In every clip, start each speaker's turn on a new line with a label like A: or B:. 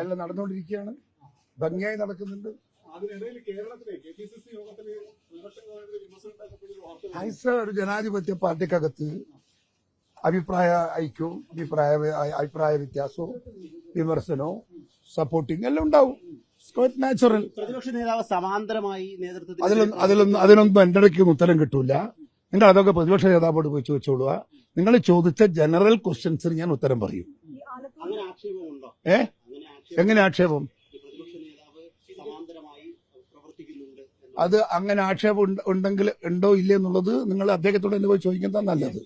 A: എല്ലാം നടന്നുകൊണ്ടിരിക്കുകയാണ്. ഭംഗിയായി നടക്കുന്നുണ്ട്. ഹൈസ ഒരു ജനാധിപത്യ പാർട്ടിക്കകത്ത് അഭിപ്രായ ഐക്യവും അഭിപ്രായ അഭിപ്രായ വ്യത്യാസവും വിമർശനവും സപ്പോർട്ടിങ് എല്ലാം ഉണ്ടാവും. നാച്ചുറൽ
B: പ്രതിപക്ഷ നേതാവ് സമാന്തരമായി നേതൃത്വത്തിൽ
A: അതിലൊന്നും അതിലൊന്നും അതിനൊന്നും എന്റെ ഇടയ്ക്ക് ഉത്തരം കിട്ടൂല. നിങ്ങൾ അതൊക്കെ പ്രതിപക്ഷ നേതാവോട് പോയി ചോദിച്ചോളുക. നിങ്ങൾ ചോദിച്ച ജനറൽ ക്വസ്റ്റ്യൻസിന് ഞാൻ ഉത്തരം പറയും. ഏ? എങ്ങനെ ആക്ഷേപം? അത് അങ്ങനെ ആക്ഷേപം ഉണ്ട്- ഉണ്ടെങ്കിൽ ഉണ്ടോ ഇല്ലേ എന്നുള്ളത് നിങ്ങൾ അദ്ദേഹത്തോട് തന്നെ പോയി ചോദിക്കുന്നതാണ് നല്ലത്.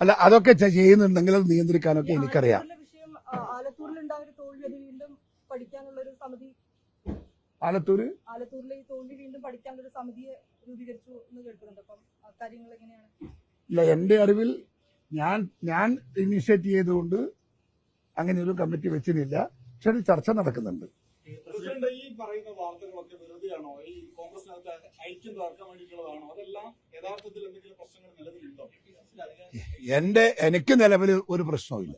A: അല്ല അതൊക്കെ ചെയ്യുന്നുണ്ടെങ്കിൽ അത് നിയന്ത്രിക്കാനൊക്കെ എനിക്കറിയാം.
C: ആലത്തൂരിലെ വിഷയം ആ, ആലത്തൂരിലുണ്ടായ ഒരു തോൽവി അത് വീണ്ടും പഠിക്കാനുള്ള ഒരു സമിതി
A: ആലത്തൂര്?
C: ആലത്തൂരിലെ ഈ തോൽവി വീണ്ടും പഠിക്കാനുള്ള ഒരു സമിതിയെ രൂപീകരിച്ചു എന്ന് കേൾക്കുന്നുണ്ട് അപ്പം കാര്യങ്ങൾ എങ്ങനെയാണ്
A: ഇല്ല എന്റെ അറിവിൽ ഞാൻ ഞാൻ ഇനിഷ്യേറ്റ് ചെയ്തുകൊണ്ട് അങ്ങനെ ഒരു കമ്മിറ്റി വെച്ചിട്ടില്ല. പക്ഷെ ഒരു ചർച്ച നടക്കുന്നുണ്ട്.
D: പ്രസിഡന്റ് ഈ പറയുന്ന വാർത്തകളൊക്കെ വെറുതെയാണോ? ഈ കോൺഗ്രസിനകത്ത് ഐക്യം തകർക്കാൻ വേണ്ടിയിട്ടുള്ളതാണോ? അതെല്ലാം യഥാർത്ഥത്തിൽ എന്തെങ്കിലും പ്രശ്നങ്ങൾ നിലവിലുണ്ടോ?
A: എന്റെ എനിക്ക് നിലവിൽ ഒരു പ്രശ്നവുമില്ല.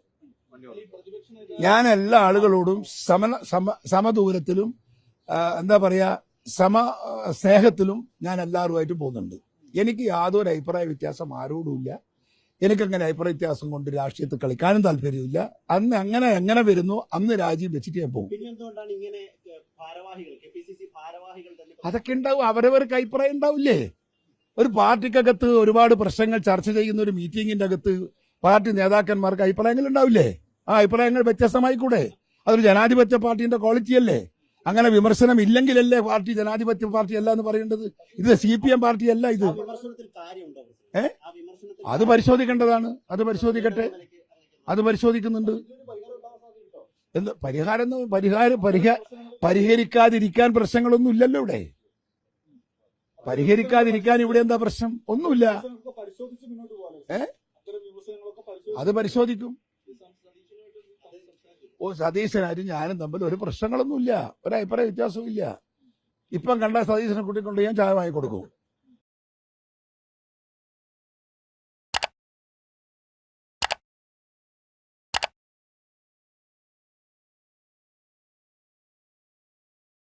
A: ഞാൻ എല്ലാ ആളുകളോടും സമ സമ സമദൂരത്തിലും എന്താ പറയാ സമ സ്നേഹത്തിലും ഞാൻ എല്ലാവരുമായിട്ട് പോകുന്നുണ്ട്. എനിക്ക് യാതൊരു അഭിപ്രായ വ്യത്യാസം ആരോടുമില്ല. എനിക്കങ്ങനെ അഭിപ്രായ വ്യത്യാസം കൊണ്ട് രാഷ്ട്രീയത്തിൽ കളിക്കാനും താല്പര്യമില്ല. അന്ന് അങ്ങനെ എങ്ങനെ വരുന്നു അന്ന് രാജ്യം വെച്ചിട്ട് ഞാൻ പോകും അതൊക്കെ ഉണ്ടാവും അവരവർക്ക് അഭിപ്രായം ഉണ്ടാവില്ലേ? ഒരു പാർട്ടിക്കകത്ത് ഒരുപാട് പ്രശ്നങ്ങൾ ചർച്ച ചെയ്യുന്ന ഒരു മീറ്റിംഗിന്റെ അകത്ത് പാർട്ടി നേതാക്കന്മാർക്ക് അഭിപ്രായങ്ങൾ ഉണ്ടാവില്ലേ? ആ അഭിപ്രായങ്ങൾ വ്യത്യസ്തമായിക്കൂടെ അതൊരു ജനാധിപത്യ പാർട്ടിന്റെ ക്വാളിറ്റി അല്ലേ അങ്ങനെ വിമർശനം ഇല്ലെങ്കിലല്ലേ പാർട്ടി ജനാധിപത്യ പാർട്ടി അല്ല എന്ന് പറയേണ്ടത്? ഇത് സി പി എം പാർട്ടി അല്ല ഇത് ഏ? അത് പരിശോധിക്കേണ്ടതാണ്. അത് പരിശോധിക്കട്ടെ. അത് പരിശോധിക്കുന്നുണ്ട്. എന്ത് പരിഹാരം പരിഹാരം പരിഹാ പരിഹരിക്കാതിരിക്കാൻ പ്രശ്നങ്ങളൊന്നും ഇല്ലല്ലോ ഇവിടെ. പരിഹരിക്കാതിരിക്കാൻ ഇവിടെ എന്താ പ്രശ്നം? ഒന്നുമില്ല. ഏ? അത് പരിശോധിക്കും. ഓ സതീശനായിട്ട് ഞാനും തമ്മിൽ ഒരു പ്രശ്നങ്ങളൊന്നുമില്ല. ഒരു അഭിപ്രായ വ്യത്യാസവും ഇല്ല ഇപ്പം കണ്ട സതീശനെ കൂട്ടിക്കൊണ്ട് ഞാൻ ചായ വാങ്ങി കൊടുക്കും